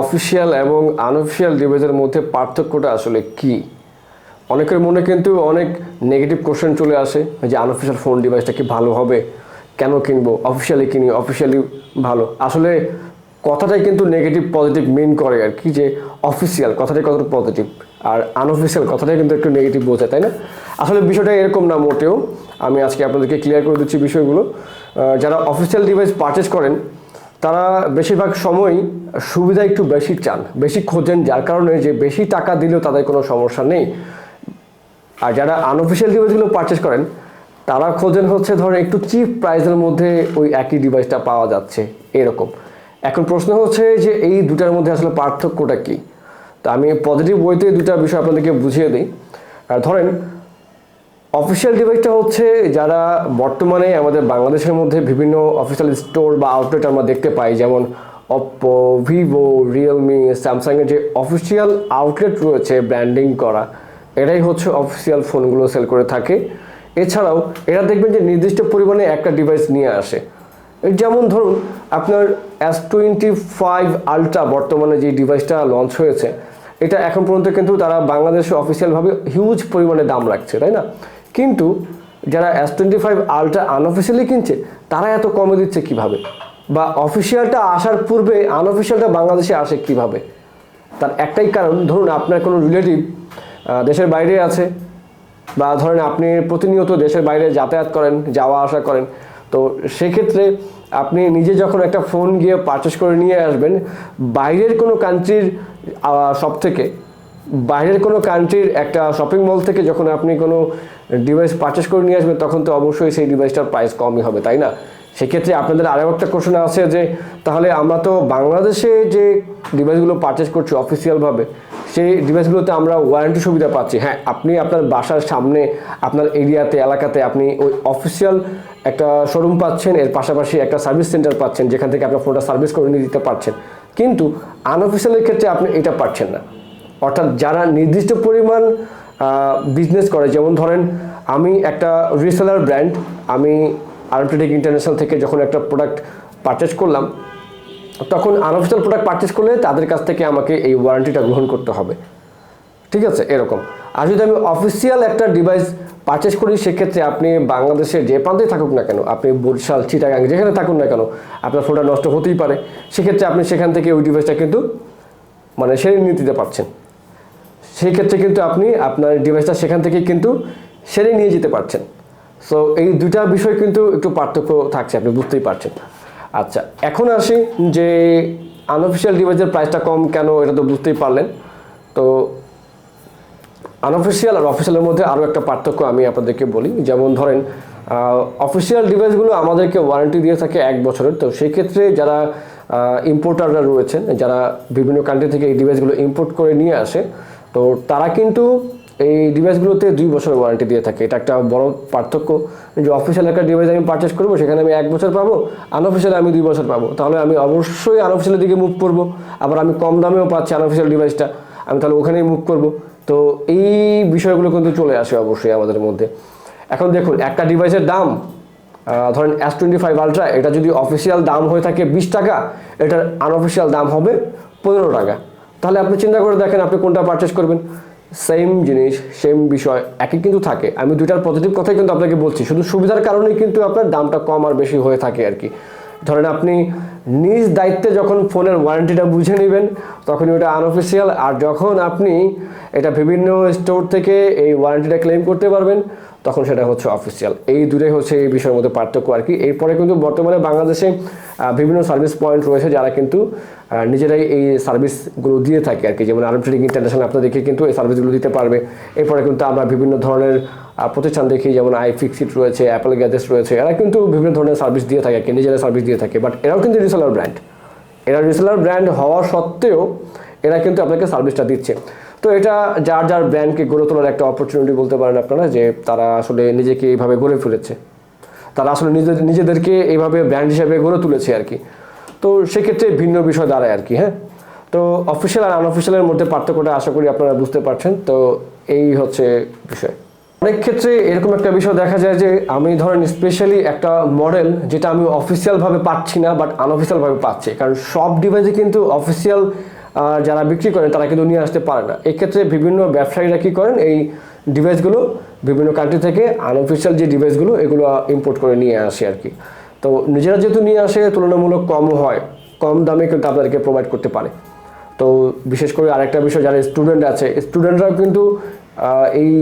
Official এবং unofficial ডিভাইসের মধ্যে পার্থক্যটা আসলে কি? অনেকের মনে কিন্তু অনেক নেগেটিভ কোশ্চেন চলে আসে যে আনঅফিসিয়াল ফোন ডিভাইসটা কি ভালো হবে? কেন কিনবো? অফিসিয়ালি কিনি অফিসিয়ালি ভালো। আসলে কথাটাই কিন্তু নেগেটিভ পজিটিভ মিন করে আর কি, যে অফিসিয়াল কথাটাই কতটা পজিটিভ আর আনঅফিসিয়াল কথাটাই কিন্তু একটু নেগেটিভ বোঝায়, তাই না? আসলে বিষয়টা এরকম না মোটেও। আমি আজকে আপনাদেরকে ক্লিয়ার করে দিচ্ছি বিষয়গুলো। যারা অফিসিয়াল ডিভাইস পারচেস করেন তারা বেশিরভাগ সময়ই সুবিধা একটু বেশি চান, বেশি খোঁজেন, যার কারণে যে বেশি টাকা দিলেও তাদের কোনো সমস্যা নেই। আর যারা আনঅফিসিয়াল ডিভাইসগুলো পারচেস করেন, তারা খোঁজেন হচ্ছে ধরেন একটু চিপ প্রাইসের মধ্যে ওই একই ডিভাইসটা পাওয়া যাচ্ছে, এরকম। এখন প্রশ্ন হচ্ছে যে এই দুটার মধ্যে আসলে পার্থক্যটা কী? তো আমি পজিটিভ ওয়েতে দুটা বিষয় আপনাদেরকে বুঝিয়ে দিই। ধরেন অফিসিয়াল ডিভাইসটা হচ্ছে যারা বর্তমানে আমাদের বাংলাদেশের মধ্যে বিভিন্ন অফিসিয়াল স্টোর বা আউটলেট আমরা দেখতে পাই, যেমন অপ্পো ভিভো রিয়েলমি স্যামসাংয়ের যে অফিসিয়াল আউটলেট রয়েছে ব্র্যান্ডিং করা, এটাই হচ্ছে অফিসিয়াল ফোনগুলো সেল করে থাকে। এছাড়াও এরা দেখবেন যে নির্দিষ্ট পরিমাণে একটা ডিভাইস নিয়ে আসে। যেমন ধরুন, আপনার এস টোয়েন্টি ফাইভ আলট্রা বর্তমানে যে ডিভাইসটা লঞ্চ হয়েছে, এটা এখন পর্যন্ত কিন্তু তারা বাংলাদেশে অফিসিয়ালভাবে হিউজ পরিমাণে দাম রাখছে, তাই না? কিন্তু যারা S twenty five ultra unofficially কিনছে, তারা এত কমে দিচ্ছে কীভাবে? বা অফিসিয়ালটা আসার পূর্বে আনঅফিসিয়ালটা বাংলাদেশে আসে কীভাবে? তার একটাই কারণ, ধরুন আপনার কোনো রিলেটিভ দেশের বাইরে আছে, বা ধরেন আপনি প্রতিনিয়ত দেশের বাইরে যাতায়াত করেন, যাওয়া আসা করেন, তো সেক্ষেত্রে আপনি নিজে যখন একটা ফোন গিয়ে পারচেস করে নিয়ে আসবেন, বাইরের কোনো কান্ট্রির সব থেকে বাইরের কোনো কান্ট্রির একটা শপিং মল থেকে যখন আপনি কোনো ডিভাইস পারচেস করে নিয়ে আসবেন, তখন তো অবশ্যই সেই ডিভাইসটার প্রাইস কমই হবে, তাই না? সেক্ষেত্রে আপনাদের আরও একটা কোশ্চেন আছে যে, তাহলে আমরা তো বাংলাদেশে যে ডিভাইসগুলো পারচেস করছি অফিসিয়ালভাবে সেই ডিভাইসগুলোতে আমরা ওয়ারেন্টি সুবিধা পাচ্ছি। হ্যাঁ আপনি আপনার বাসার সামনে, আপনার এরিয়াতে, এলাকাতে আপনি ওই অফিসিয়াল একটা শোরুম পাচ্ছেন, এর পাশাপাশি একটা সার্ভিস সেন্টার পাচ্ছেন, যেখান থেকে আপনার ফোনটা সার্ভিস করে নিয়ে দিতে পারছেন। কিন্তু আনঅফিসিয়ালের ক্ষেত্রে আপনি এটা পাচ্ছেন না। অর্থাৎ যারা নির্দিষ্ট পরিমাণ বিজনেস করে, যেমন ধরেন আমি একটা রিসেলার ব্র্যান্ড আমি আর্মটেটিক ইন্টারন্যাশনাল থেকে যখন একটা প্রোডাক্ট পারচেস করলাম, তখন আনঅফিসিয়াল প্রোডাক্ট পারচেস করলে তাদের কাছ থেকে আমাকে এই ওয়ারেন্টিটা গ্রহণ করতে হবে। ঠিক আছে? এরকম। আর যদি আমি অফিসিয়াল একটা ডিভাইস পারচেস করি, সেক্ষেত্রে আপনি বাংলাদেশের যে প্রান্তেই থাকুক না কেন, আপনি বরিশাল, চিটাগাং, যেখানে থাকুন না কেন, আপনার ফোনটা নষ্ট হতেই পারে। সেক্ষেত্রে আপনি সেখান থেকে ওই ডিভাইসটা কিন্তু মানে সেরে নিয়ে দিতে পারছেন। সেই ক্ষেত্রে কিন্তু আপনি আপনার ডিভাইসটা সেখান থেকে কিন্তু সেরে নিয়ে যেতে পারছেন। সো এই দুটা বিষয় কিন্তু একটু পার্থক্য থাকছে, আপনি বুঝতেই পারছেন। আচ্ছা এখন আসি যে আনঅফিসিয়াল ডিভাইসের প্রাইসটা কম কেন এটা তো বুঝতেই পারলেন। তো আনঅফিসিয়াল আর অফিসিয়ালের মধ্যে আরও একটা পার্থক্য আমি আপনাদেরকে বলি। যেমন ধরেন অফিসিয়াল ডিভাইসগুলো আমাদেরকে ওয়ারেন্টি দিয়ে থাকে এক বছরের। তো সেই ক্ষেত্রে যারা ইম্পোর্টাররা রয়েছেন, যারা বিভিন্ন কান্ট্রি থেকে এই ডিভাইসগুলো ইম্পোর্ট করে নিয়ে আসে তো তারা কিন্তু এই ডিভাইসগুলোতে দুই বছরের ওয়ারেন্টি দিয়ে থাকে। এটা একটা বড় পার্থক্য যে অফিসিয়াল একটা ডিভাইস আমি পারচেস করব, সেখানে আমি এক বছর পাবো আনঅফিসিয়ালে আমি দুই বছর পাবো। তাহলে আমি অবশ্যই আনঅফিসিয়ালের দিকে মুভ করব। আবার আমি কম দামেও পাচ্ছি আনঅফিসিয়াল ডিভাইসটা আমি তাহলে ওখানেই মুভ করব। তো এই বিষয়গুলো কিন্তু চলে আসে অবশ্যই আমাদের মধ্যে। এখন দেখুন, একটা ডিভাইসের দাম ধরেন এস টোয়েন্টি ফাইভ আলট্রা এটা যদি অফিসিয়াল দাম হয়ে থাকে বিশ টাকা, এটার আনঅফিসিয়াল দাম হবে পনেরো টাকা। তাহলে আপনি চিন্তা করে দেখেন আপনি কোনটা পারচেস করবেন। সেম জিনিস সেম বিষয়, একই কিন্তু থাকে। আমি দুইটার পজিটিভ কথাই কিন্তু আপনাকে বলছি। শুধু সুবিধার কারণেই কিন্তু আপনার দামটা কম আর বেশি হয়ে থাকে আর কি। ধরেন আপনি নিজ দায়িত্বে যখন ফোনের ওয়ারেন্টিটা বুঝে নেবেন তখন ওটা আনঅফিসিয়াল আর যখন আপনি এটা বিভিন্ন স্টোর থেকে এই ওয়ারেন্টিটা ক্লেম করতে পারবেন, তখন সেটা হচ্ছে অফিসিয়াল এই দুটোই হচ্ছে এই বিষয়ের মধ্যে পার্থক্য আর কি। এরপরে কিন্তু বর্তমানে বাংলাদেশে বিভিন্ন সার্ভিস পয়েন্ট রয়েছে যারা কিন্তু নিজেরাই এই সার্ভিসগুলো দিয়ে থাকে আর কি। যেমন আরব ট্রেডিং ইন্টারন্যাশনাল আপনাদেরকে কিন্তু এই সার্ভিসগুলো দিতে পারবে। এরপরে কিন্তু আমরা বিভিন্ন ধরনের প্রতিষ্ঠান দেখি, যেমন আই ফিক্সিট রয়েছে অ্যাপেল গ্যাজেটস রয়েছে, এরা কিন্তু বিভিন্ন ধরনের সার্ভিস দিয়ে থাকে নিজেরা সার্ভিস দিয়ে থাকে বাট এরাও কিন্তু রিসেলার ব্র্যান্ড এরা রিসেলার ব্র্যান্ড হওয়া সত্ত্বেও এরা কিন্তু আপনাকে সার্ভিসটা দিচ্ছে। তো এটা যার যার ব্র্যান্ডকে গড়ে তোলার একটা অপরচুনিটি বলতে পারেন আপনারা, যে তারা আসলে নিজেকে এইভাবে গড়ে তুলেছে। তারা আসলে নিজেদের, নিজেদেরকে এইভাবে ব্র্যান্ড হিসেবে গড়ে তুলেছে আর কি। তো সেক্ষেত্রে ভিন্ন বিষয় দাঁড়ায় আর কি হ্যাঁ? তো অফিসিয়াল আর আনঅফিসিয়ালের মধ্যে পার্থক্যটা আশা করি আপনারা বুঝতে পারছেন। তো এই হচ্ছে বিষয়। অনেক ক্ষেত্রে এরকম একটা বিষয় দেখা যায় যে আমি ধরেন স্পেশালি একটা মডেল যেটা আমি অফিসিয়ালভাবে পাচ্ছি না বাট আনঅফিসিয়ালভাবে পাচ্ছি। কারণ সব ডিভাইসে কিন্তু অফিসিয়াল যারা বিক্রি করেন, তারা কিন্তু নিয়ে আসতে পারে না। এক্ষেত্রে বিভিন্ন ব্যবসায়ীরা কি করেন, এই ডিভাইসগুলো বিভিন্ন কান্ট্রি থেকে আনঅফিসিয়াল যে ডিভাইসগুলো এগুলো ইম্পোর্ট করে নিয়ে আসে আর কি। তো নিজেরা যেহেতু নিয়ে আসে, তুলনামূলক কমও হয়, কম দামে কিন্তু আপনাদেরকে প্রোভাইড করতে পারে। তো বিশেষ করে আরেকটা বিষয়, যারা স্টুডেন্ট আছে স্টুডেন্টরাও কিন্তু এই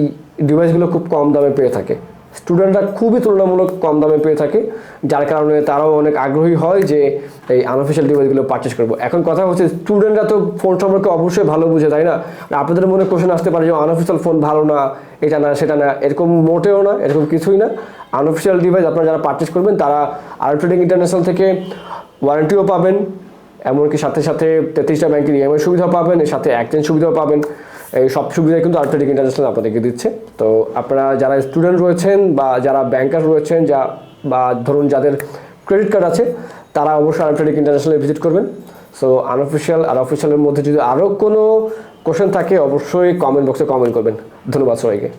ডিভাইসগুলো খুব কম দামে পেয়ে থাকে। স্টুডেন্টরা খুবই তুলনামূলক কম দামে পেয়ে থাকে, যার কারণে তারাও অনেক আগ্রহী হয় যে এই আনঅফিসিয়াল ডিভাইসগুলো পারচেস করব। এখন কথা হচ্ছে স্টুডেন্টরা তো ফোন সম্পর্কে অবশ্যই ভালো বুঝে, তাই না? আপনাদের মনে কোশ্চেন আসতে পারে যে আনঅফিসিয়াল ফোন ভালো না, এটা না, সেটা না, এরকম মোটেও না, এরকম কিছুই না। আনঅফিসিয়াল ডিভাইস আপনারা যারা পারচেস করবেন, তারা আর ট্রেডিং ইন্টারন্যাশনাল থেকে ওয়ারেন্টিও পাবেন, এমনকি সাথে সাথে তেত্রিশটা ব্যাংকের ইএমআই সুবিধা পাবেন, এর সাথে এক্সচেঞ্জ সুবিধাও পাবেন। এই সব সুবিধা কিন্তু আর্থেটিক ইন্টারন্যাশনাল আপনাদেরকে দিচ্ছে। তো আপনারা যারা স্টুডেন্ট রয়েছেন বা যারা ব্যাংকার রয়েছেন, যা বা ধরুন যাদের ক্রেডিট কার্ড আছে, তারা অবশ্যই আর্থেটিক ইন্টারন্যাশনালে ভিজিট করবেন। সো আনঅফিসিয়াল আর অফিসিয়ালের মধ্যে যদি আরও কোনো কোশ্চেন থাকে, অবশ্যই কমেন্ট বক্সে কমেন্ট করবেন। ধন্যবাদ সবাইকে।